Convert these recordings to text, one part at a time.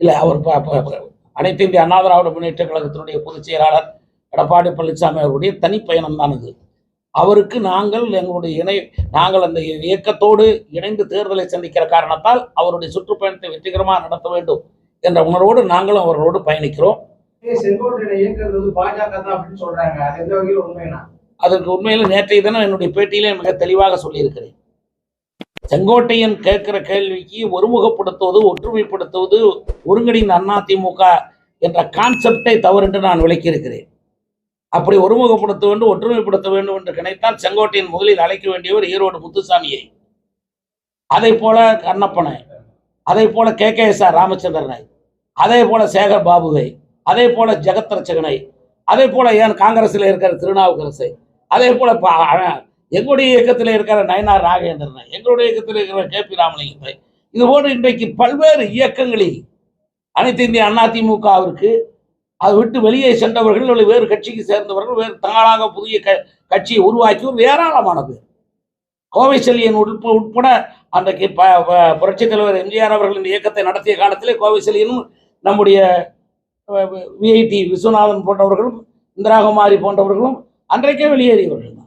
இல்லை அவர் அனைத்து இந்திய அண்ணா திராவிட முன்னேற்ற கழகத்தினுடைய பொதுச் செயலாளர் எடப்பாடி பழனிசாமி அவருடைய தனிப்பயணம் தான் இது அவருக்கு நாங்கள் எங்களுடைய இணை நாங்கள் அந்த இயக்கத்தோடு இணைந்து தேர்தலை சந்திக்கிற காரணத்தால் அவருடைய சுற்றுப்பயணத்தை வெற்றிகரமாக நடத்த வேண்டும் என்ற உணர்வோடு நாங்களும் அவர்களோடு பயணிக்கிறோம். அதற்கு உண்மையில் நேற்றைய தினம் என்னுடைய பேட்டியிலே மிக தெளிவாக சொல்லியிருக்கிறேன். செங்கோட்டையன் கேட்கிற கேள்விக்கு ஒருமுகப்படுத்துவது ஒற்றுமைப்படுத்துவது ஒருங்கிணைந்த அதிமுக என்ற கான்செப்டை தவறு என்று நான் விளக்கியிருக்கிறேன். அப்படி ஒருமுகப்படுத்த வேண்டும் ஒற்றுமைப்படுத்த வேண்டும் என்று நினைத்தால் செங்கோட்டையன் முதலில் அழைக்க வேண்டியவர் ஈரோடு முத்துசாமியை. அதை போல கண்ணப்பனை அதே போல கே. கே. எஸ். ஆர். ராமச்சந்திரனை அதே போல சேகர் பாபுவை அதே போல ஜெகத் ரச்சகனை அதே போல ஏன் காங்கிரஸில் இருக்கிற திருநாவுக்கரசை அதே போல அ- எங்களுடைய இயக்கத்தில் இருக்கிற நயனார் நாகேந்திரனை எங்களுடைய இயக்கத்தில் இருக்கிற கே பி ராமலிங்கத்தை இது போன்று இன்றைக்கு பல்வேறு இயக்கங்களில் அனைத்து இந்திய அதிமுகவிற்கு அதை விட்டு வெளியே சென்றவர்கள் அல்லது வேறு கட்சிக்கு சேர்ந்தவர்கள் வேறு தங்களாக புதிய க கட்சியை உருவாக்கியும் ஏராளமான பேர். கோவை செல்லியன் உட்ப உட்பட அன்றைக்கு ப ப- புரட்சித் தலைவர் எம்ஜிஆர் அவர்கள் இந்த இயக்கத்தை நடத்திய காலத்திலே கோவை செல்லியனும் நம்முடைய விஐடி விஸ்வநாதன் போன்றவர்களும் இந்திராகுமாரி போன்றவர்களும் அன்றைக்கே வெளியேறியவர்கள் தான்.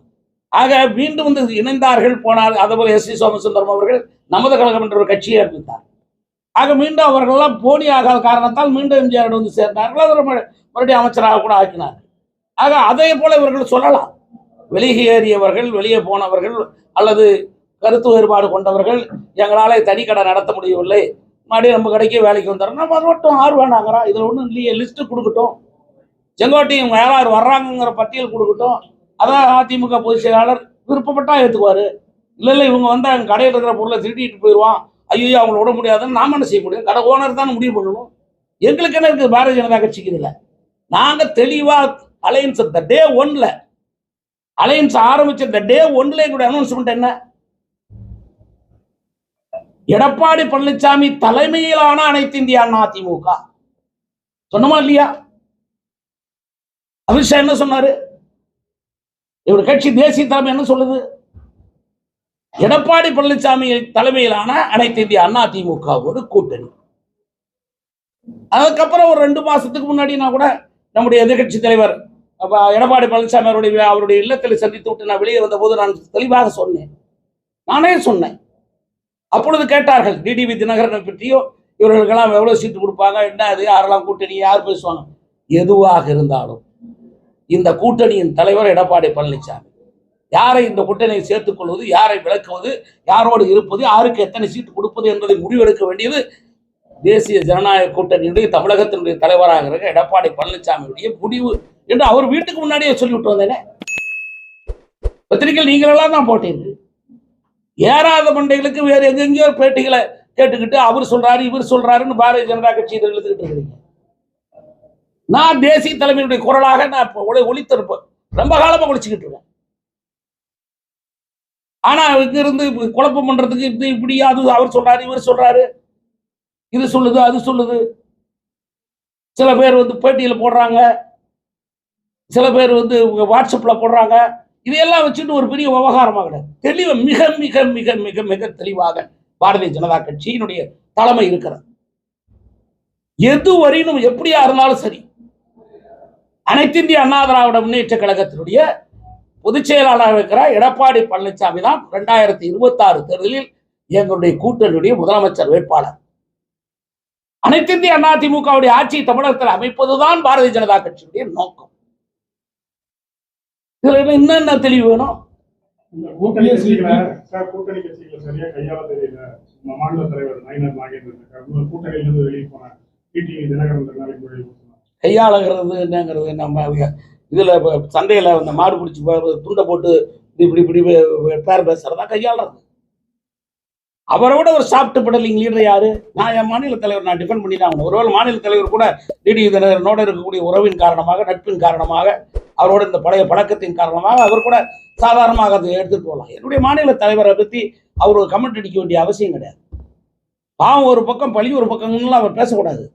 ஆக மீண்டும் வந்து இணைந்தார்கள் போனார் அதேபோல் எஸ் சி சோமசுந்தரம் அவர்கள் நமது கழகம் என்ற ஒரு கட்சியை அறிவித்தார் ஆக மீண்டும் அவர்கள்லாம் போனி ஆகாத காரணத்தால் மீண்டும் எம்ஜிஆர் வந்து சேர்ந்தார்கள். அதை மறு- மறுபடியும் அமைச்சராக கூட ஆக்கினார் ஆக அதே போல இவர்கள் சொல்லலாம். வெளியேறியவர்கள் வெளியே போனவர்கள் அல்லது கருத்து வேறுபாடு கொண்டவர்கள் எங்களால் தனி கடை நடத்த முடியவில்லை. மறுபடியும் நம்ம கடைக்கே வேலைக்கு வந்துடுறோம் நம்ம மட்டும் ஆறு வேணாங்கிறோம் இதில் ஒன்றும் இல்லையே லிஸ்ட்டு கொடுக்கட்டும். செங்கோட்டையும் இவங்க யார் யார் வர்றாங்கங்கிற பட்டியல் கொடுக்கட்டும். அதான் அதிமுக பொதுச் செயலாளர் விருப்பப்பட்டா ஏற்றுக்குவார் இல்லை இல்லை இவங்க வந்து அங்கே கடையில் இருக்கிற பொருளை திருடிட்டு போயிடுவான். ஐயோ அவங்கள விட முடியாதுன்னு நாம என்ன செய்ய முடியும்? கடை ஓனர் தானே முடிவு பண்ணணும். எங்களுக்கு என்ன இருக்குது? பாரதிய ஜனதா கட்சிக்கு இதில். நாங்கள் தெளிவாக அலையன்ஸ் த டே ஒன்ல அலையன்ஸ் ஆரம்பிச்ச த டே ஒன்ல எங்களுடைய அனௌன்ஸ்மெண்ட் என்ன? எடப்பாடி பழனிசாமி தலைமையிலான அனைத்து இந்திய அண்ணா அதிமுக சொன்னமா இல்லையா? அமித்ஷா என்ன சொன்னாரு? இவர் கட்சி தேசிய தலைமை என்ன சொல்லுது? எடப்பாடி பழனிசாமி தலைமையிலான அனைத்து இந்திய அண்ணா திமுகவோடு கூட்டணி. அதுக்கப்புறம் ஒரு ரெண்டு மாசத்துக்கு முன்னாடி நான் கூட நம்முடைய எதிர்கட்சி தலைவர் எடப்பாடி பழனிசாமி அவருடைய அவருடைய இல்லத்தில் சந்தித்து விட்டு நான் வெளியே வந்தபோது நான் தெளிவாக சொன்னேன். நானே சொன்னேன். அப்பொழுது கேட்டார்கள் டிடிவி தினகரனை பற்றியோ இவர்களுக்கெல்லாம் எவ்வளவு சீட்டு கொடுப்பாங்க என்ன அது யாரெல்லாம் கூட்டணி யார் பேசுவாங்க? எதுவாக இருந்தாலும் இந்த கூட்டணியின் தலைவர் எடப்பாடி பழனிசாமி. யாரை இந்த கூட்டணியை சேர்த்துக் கொள்வது யாரை விளக்குவது யாரோடு இருப்பது யாருக்கு எத்தனை சீட்டு கொடுப்பது என்பதை முடிவெடுக்க வேண்டியது தேசிய ஜனநாயக கூட்டணியுடைய தமிழகத்தினுடைய தலைவராக இருக்க எடப்பாடி பழனிசாமியுடைய முடிவு என்று அவர் வீட்டுக்கு முன்னாடியே சொல்லிவிட்டு வந்தேனே. பத்திரிகையில் நீங்களெல்லாம் தான் போட்டீங்க ஏறாத மண்டைகளுக்கு வேற எங்கெங்கேயோ பேட்டிகளை கேட்டுக்கிட்டு அவர் சொல்றாரு இவர் சொல்றாருன்னு பாரதிய ஜனதா கட்சி எழுதிக்கிட்டு இருக்கிறீங்க. நான் தேசிய தலைமையினுடைய குரலாக நான் ஒழித்திருப்பேன் ஒளி ரொம்ப காலமாக ஒழிச்சுக்கிட்டு இருக்கேன். ஆனா இங்க இருந்து குழப்பம் பண்றதுக்கு இது இப்படி அது அவர் சொல்றாரு இவர் சொல்றாரு. இது சொல்லுது அது சொல்லுது. சில பேர் வந்து பேட்டியில் போடுறாங்க. சில பேர் வந்து வாட்ஸ்அப்ல போடுறாங்க. இதையெல்லாம் வச்சுட்டு ஒரு பெரிய விவகாரமாக கிடையாது தெளிவாக மிக மிக மிக மிக மிக தெளிவாக பாரதிய ஜனதா கட்சியினுடைய தலைமை இருக்கிறது. எது வரையிலும் எப்படியா இருந்தாலும் சரி அனைத்து இந்திய அண்ணா திராவிட முன்னேற்ற கழகத்தினுடைய பொதுச் செயலாளராக இருக்கிற எடப்பாடி பழனிசாமி தான் ரெண்டாயிரத்தி இருபத்தி ஆறு தேர்தலில் எங்களுடைய கூட்டணியுடைய முதலமைச்சர் வேட்பாளர். அனைத்து இந்திய அண்ணா திமுகவுடைய ஆட்சி தமிழகத்தில் அமைப்பதுதான் பாரதிய ஜனதா கட்சியுடைய நோக்கம். இதுல என்னென்ன தெளிவு வேணும்? கூட்டணி ஓபிஎஸ் கட்சிகளை சரியா கையாள தெரியல. மாநில தலைவர் நயினார் நாகேந்திரன் கூட்டணியிலிருந்து வெளியே போன டிடி தினகரன் நாளைக்கு கையாளுகிறது என்னங்கிறது நம்ம இதில் இப்போ சண்டையில் அந்த மாடு பிடிச்சி துண்டை போட்டு இப்படி இப்படி இப்படி பேர் பேசுறதா கையாளுறது. அவரை விட ஒரு சாப்பிட்டு படலிங் லீடர் யாரு? நான் என் மாநில தலைவர் நான் டிஃபெண்ட் பண்ணி தான் ஒருவேளை மாநில தலைவர் கூட டிடி தினகரனோட இருக்கக்கூடிய உறவின் காரணமாக நட்பின் காரணமாக அவரோட இந்த பழைய பழக்கத்தின் காரணமாக அவர் கூட சாதாரணமாக அதை எடுத்துட்டு போகலாம். என்னுடைய மாநில தலைவரை பற்றி அவர் ஒரு கமெண்ட் அடிக்க வேண்டிய அவசியம் கிடையாது. பாவம் ஒரு பக்கம் பழி ஒரு பக்கம்லாம் அவர் பேசக்கூடாது.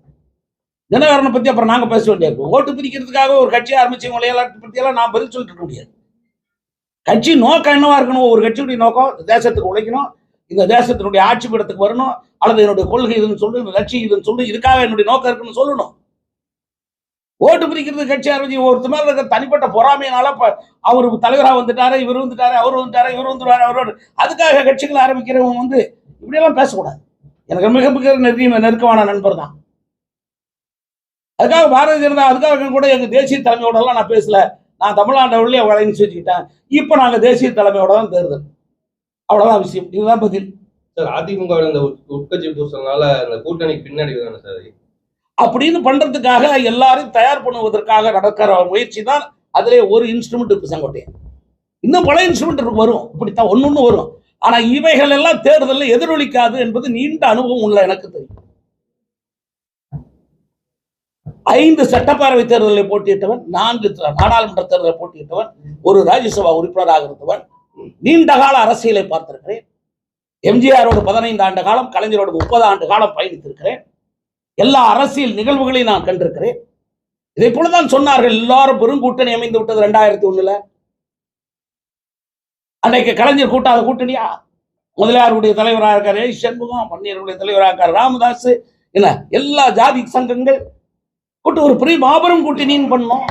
தினகரனை பத்தி அப்புறம் நாங்க பேச வேண்டியது ஓட்டு பிரிக்கிறதுக்காக ஒரு கட்சி ஆரம்பிச்சவங்களை எல்லாம் பற்றியெல்லாம் நான் பதில் சொல்லிட்டு இருக்க முடியாது. கட்சி நோக்கம் என்னவா இருக்கணும்? ஒரு கட்சியுடைய நோக்கம் தேசத்துக்கு உழைக்கணும் இந்த தேசத்தினுடைய ஆட்சி பீடத்துக்கு வரணும் அல்லது என்னுடைய கொள்கை இதுன்னு சொல்லு இந்த லட்சியம் இதுன்னு சொல்லு இதுக்காக என்னுடைய நோக்கம் இருக்குன்னு சொல்லணும். ஓட்டு பிரிக்கிறது கட்சி ஆரம்பிச்சு ஒருத்தர் மேல இருக்கிற தனிப்பட்ட பொறாமையினால அவருக்கு அவர் தலைவரா வந்துட்டாரு இவர் வந்துட்டாரு அவர் வந்துட்டாரு இவர் வந்துட்டாரு அவரோட அதுக்காக கட்சிகள் ஆரம்பிக்கிறவங்க வந்து இப்படியெல்லாம் பேசக்கூடாது. எனக்கு மிக மிக நெருக்கமான நண்பர் தான். அதுக்காக பாரதிய ஜனதா அதுக்காக கூட எங்க தேசிய தலைமையோட எல்லாம் நான் பேசல. நான் தமிழ்நாட்டை உள்ளே வளைஞ்சு வச்சுக்கிட்டேன். இப்போ நாங்க தேசிய தலைமையோட தான் தேர்தல். அவ்வளவுதான் விஷயம். இதுதான் பதில். சார் அதிமுக இந்த உட்- உட்கட்சி பூசல்னால இந்த கூட்டணிக்கு பின்னடைவு தானே சார்? அப்படின்னு பண்றதுக்காக எல்லாரையும் தயார் பண்ணுவதற்காக நடக்கிற முயற்சி தான் அதிலே ஒரு இன்ஸ்ட்ருமெண்ட் இருக்கு செங்கோட்டையன். இன்னும் பல இன்ஸ்ட்ருமெண்ட் வரும். இப்படித்தான் ஒன்னொன்னு வரும். ஆனா இவைகள் எல்லாம் தேர்தலில் எதிரொலிக்காது என்பது நீண்ட அனுபவம் உள்ள எனக்கு தெரியும். ஐந்து சட்டப்பேரவை தேர்தலில் போட்டியிட்டவன் நான்கு நாடாளுமன்ற தேர்தலில் போட்டியிட்டவன் ஒரு ராஜ்யசபா உறுப்பினராக இருந்தவன் நீண்ட கால அரசியலை பார்த்திருக்கிறேன். எம்ஜிஆரோடு பதினைந்து ஆண்டு காலம் கலைஞரோடு முப்பது ஆண்டு காலம் பயணித்திருக்கிறேன். எல்லா அரசியல் நிகழ்வுகளையும் நான் கண்டிருக்கிறேன். இதை போலதான் சொன்னார்கள் எல்லாரும் பெருங்கூட்டணி அமைந்து விட்டது ரெண்டாயிரத்தி ஒண்ணுல. அன்னைக்கு கலைஞர் கூட்டாத கூட்டணியா முதலியாருடைய தலைவராக இருக்கார் சண்முகம் பன்னீருடைய தலைவராக இருக்கார் ராமதாஸ் என்ன எல்லா ஜாதி சங்கங்கள் கூட்டு ஒரு பெரிய மாபெரும் கூட்டணின்னு பண்ணோம்.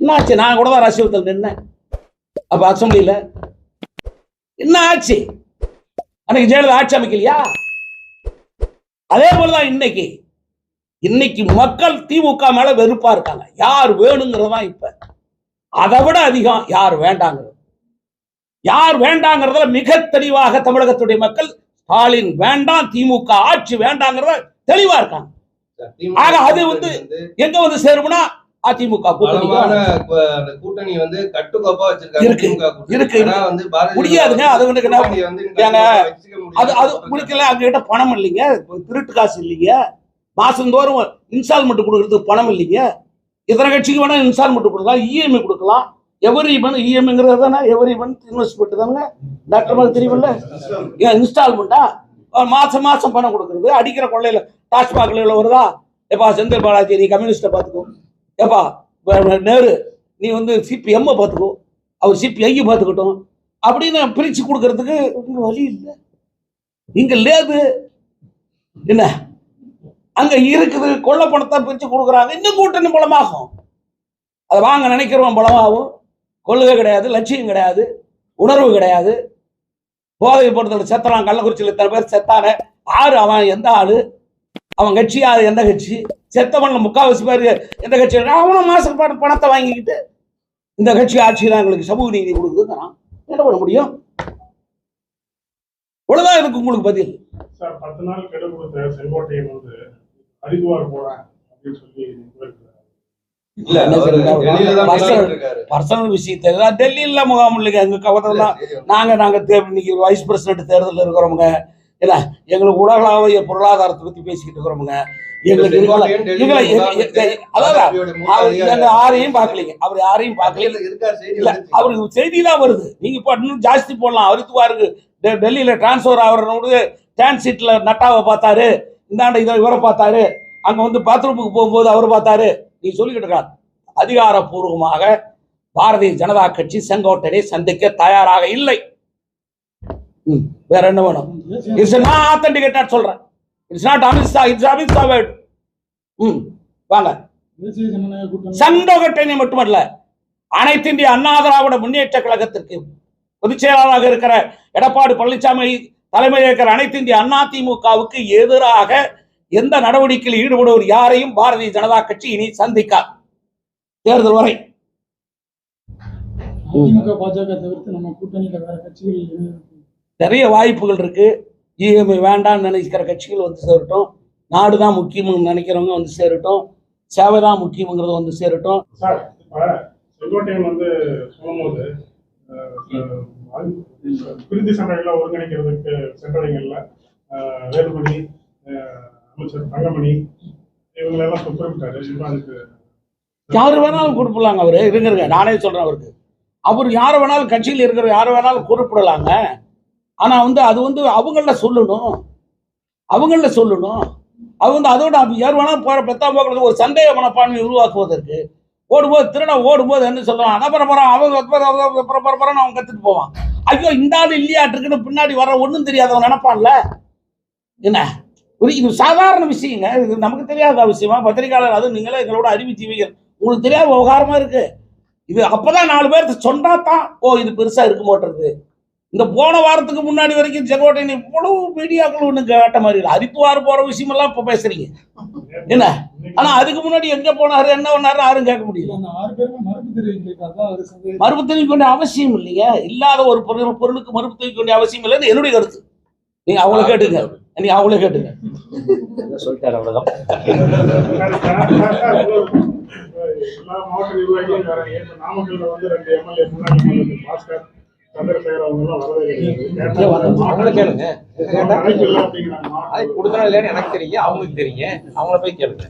என்னாச்சு? நான் கூட தான் ராசிபுரத்தில் நின்னேன். அப்போ அசம்பிளியில் என்ன ஆச்சு? அன்னைக்கு ஜெயலலிதா ஆட்சி அமைக்கலையா? அதே போலதான் இன்னைக்கு. இன்னைக்கு மக்கள் திமுக மேல வெறுப்பா இருக்காங்க. யார் வேணுங்கிறதான் இப்ப. அதை விட அதிகம் யார் வேண்டாங்கிறது. யார் வேண்டாங்கிறதுல மிக தெளிவாக தமிழகத்துடைய மக்கள் ஸ்டாலின் வேண்டாம் திமுக ஆட்சி வேண்டாங்கிறத தெளிவா இருக்காங்க. ஆக, அது வந்து எங்க வந்து சேரும்னா அதிமுக கூட்டணி வந்து கட்டுக்கோப்பா வச்சிருக்காங்க இருக்கு. ஆனா முடியாதுங்க. அது வந்து ஏங்க. அது அங்ககிட்ட பணம் இல்லைங்க? திருட்டு காசு இல்லைங்க? மாசந்தோறும் இன்ஸ்டால்மெண்ட் கொடுக்கறதுக்கு பணம் இல்லைங்க? இத்தனை கட்சிக்கு வேணா இன்ஸ்டால்மெண்ட் கொடுக்கலாம். இஎம்ஐ கொடுக்கலாம். எவரி மந்த் இஎம்ஐங்கிறது தானே? எவரி மந்த் இன்வெஸ்ட்மெண்ட் தானே? டாக்டர் மாதிரி தெரியுமில்ல? ஏன் இன்ஸ்டால்மெண்ட்டா? மாசம் மாசம் பணம் கொடுக்கறது. அடிக்கிற கொள்ளையில டாஸ்மாக்ல இவ்வளவு வருதா? எப்பா செந்தில் பாலாஜி நீ கம்யூனிஸ்ட்டை பார்த்துக்கோ எப்பா நேரு நீ வந்து சிபிஎம்மை பார்த்துக்கோ அவர் சிபிஐ பார்த்துக்கட்டும் அப்படின்னு பிரிச்சு கொடுக்கறதுக்கு வழி இல்லை. இங்க லேது என்ன? அங்க இருக்குது கொள்ள பணத்தை பிரிச்சு கொடுக்குறாங்க. இன்னும் கூட்டணி பலமாகும். அதை வாங்க நினைக்கிறவன் பலமாகும். கொள்ளுகை கிடையாது லட்சியம் கிடையாது உணர்வு கிடையாது. போதை பொறுத்தவரை செத்தலாம். கள்ளக்குறிச்சியில் இத்தனை பேர் செத்தானே ஆறு அவன் எந்த ஆளு? அவன் கட்சி யாரு? எந்த கட்சி? செத்தவன்ல முக்காவாசி பேர் எந்த கட்சி அவனும் மாசம் பணத்தை வாங்கிக்கிட்டு இந்த கட்சி ஆட்சி தான் எங்களுக்கு சமூக நீதி கொடுக்குது நான் என்ன பண்ண முடியும்? இவ்வளவுதான் இருக்கு உங்களுக்கு பதில். சார் பத்து நாள் கெடு கொடுத்த செங்கோட்டையன் வந்து ஹரித்வார் போறேன் அப்படின்னு சொல்லி போயிருக்காரு இல்ல அவரு டெல்லியில தான் பர்சனல் விஷயத்தை தான் டெல்லியில முகாம் இல்லைங்க. எங்க கவனம் நாங்க நாங்க தே- இன்னைக்கு வைஸ் பிரசிடென்ட் தேர்தலில் இருக்கிறவங்க இல்ல எங்களுக்கு உலகளாவிய பொருளாதாரத்தை பத்தி பேசிக்கிட்டு இருக்கிறவங்க எங்களுக்கு யாரையும் பார்க்கலீங்க. அவர் யாரையும் பார்க்கல. அவருக்கு செய்தி தான் வருது. நீங்க இப்ப இன்னும் ஜாஸ்தி போடலாம். ஹரித்துவாருக்கு டெ- டெல்லியில டிரான்ஸ்ஃபர் ஆகிறவங்க டிரான்சிட்ல நட்டாவை பார்த்தாரு. இந்தாண்ட இதை இவரை பார்த்தாரு. அங்க வந்து பாத்ரூமுக்கு போகும்போது அவர் பார்த்தாரு. நீ சொல்லிக்கிட்டு இருக்கார். அதிகாரப்பூர்வமாக பாரதிய ஜனதா கட்சி செங்கோட்டனை சந்திக்க தயாராக இல்லை. வேற என்ன வேணும்? இட்ஸ் நான் ஆத்தன்டிகேட்டட் சொல்றேன். It's not Amit Shah it's Amit Shah word ம் வாங்க. தேசிய சங்கோட்டனை மட்டுமல்ல அனைத்து இந்திய அண்ணா திராவிட முன்னேற்ற கழகத்திற்கு பொதுச் செயலாளராக இருக்கிற எடப்பாடி பழனிசாமி தலைமையில் இருக்கிற அனைத்து இந்திய அதிமுகவுக்கு எதிராக எந்த நடவடிக்கையில் ஈடுபடுவோர் யாரையும் பாரதிய ஜனதா கட்சி இனி சந்திக்காது. தேர்தல் வரை. அதிமுக பாஜக தவிர்த்து நம்ம கூட்டணியில வேற கட்சிகள் இணையறதுக்கு நிறைய வாய்ப்புகள் இருக்கு. இஎம்ஐ வேண்டாம்னு நினைக்கிற கட்சிகள் வந்து சேரட்டும். நாடு தான் முக்கியம்னு நினைக்கிறவங்க வந்து சேரட்டும். சேவை தான் முக்கியங்கிறது வந்து சேரட்டும். செங்கோட்டையன் வந்து சொல்லும்போது பிரிந்து சண்டைகளை ஒருங்கிணைக்கிறதுக்கு சென்றடைங்கள்ல அஹ், வேலுமணி அமைச்சர் தங்கமணி இவங்களெல்லாம் குறிப்பிட்டாரு இப்ப அதுக்கு யார் வேணாலும் குறிப்பிடலாங்க அவரு. இருங்க இருங்க. நானே சொல்றேன் அவருக்கு. அவர் யாரை வேணாலும் கட்சியில் இருக்கிற யாரை வேணாலும் குறிப்பிடலாங்க ஆனா வந்து அது வந்து அவங்கள சொல்லணும். அவங்கள சொல்லணும். அது வந்து அதோட யார் வேணாலும் போற பெத்தாம் போக்குறது ஒரு சந்தேக மனப்பான்மை உருவாக்குவதற்கு ஓடும்போது திருட ஓடும்போது என்ன சொல்லுவான் அதான் பரபரம் அவன் பரபரம் அவன் கத்துட்டு போவான். ஐயோ இந்த ஆள் இல்லையாட்டிருக்குன்னு பின்னாடி வர ஒன்றும் தெரியாதவன் நினைப்பான்ல? என்ன? ஒரு இது சாதாரண விஷயங்க. இது நமக்கு தெரியாத விஷயமா. பத்திரிகையாளர் அதுவும் நீங்களே எங்களோட அறிவுஜீவிகள் உங்களுக்கு தெரியாத விவகாரமா இருக்கு. இது அப்பதான் நாலு பேர்த்து சொன்னா தான் ஓ இது பெருசா இருக்கு மாட்டுறது இந்த போன வாரத்துக்கு முன்னாடி வரைக்கும் செங்கோட்டையன் இவ்வளவு மீடியாக்கள் ஒண்ணு கேட்ட மாதிரி இல்லை. ஹரித்துவார் போற விஷயம் எல்லாம் இப்ப பேசுறீங்க. என்ன? ஆனா அதுக்கு முன்னாடி எங்க போனாரு என்ன பண்ணாரு யாரும் கேட்க முடியல. மறுப்பு தெரிவிக்க வேண்டிய அவசியம் இல்லைங்க. இல்லாத ஒரு பொருள் பொருளுக்கு மறுப்பு தெரிவிக்க வேண்டிய அவசியம் இல்லைன்னு என்னுடைய கருத்து. நீங்க அவங்கள கேட்டுங்க நீங்க அவங்களே கேட்டுங்க சொல்லிட்டாரு அவ்வளவுதான். மாவட்ட நிர்வாகிகளும் வராங்க இப்ப நாமக்கல்ல வந்து ரெண்டு எம்எல்ஏ முன்னாடி பாஸ்கர் சந்திரசேகர் அவங்க எல்லாம் வரவே கிடையாது கேளுங்க. கொடுக்கணும் இல்லைன்னு எனக்கு தெரியும் அவங்களுக்கு தெரியும் அவங்கள போய் கேளுங்க.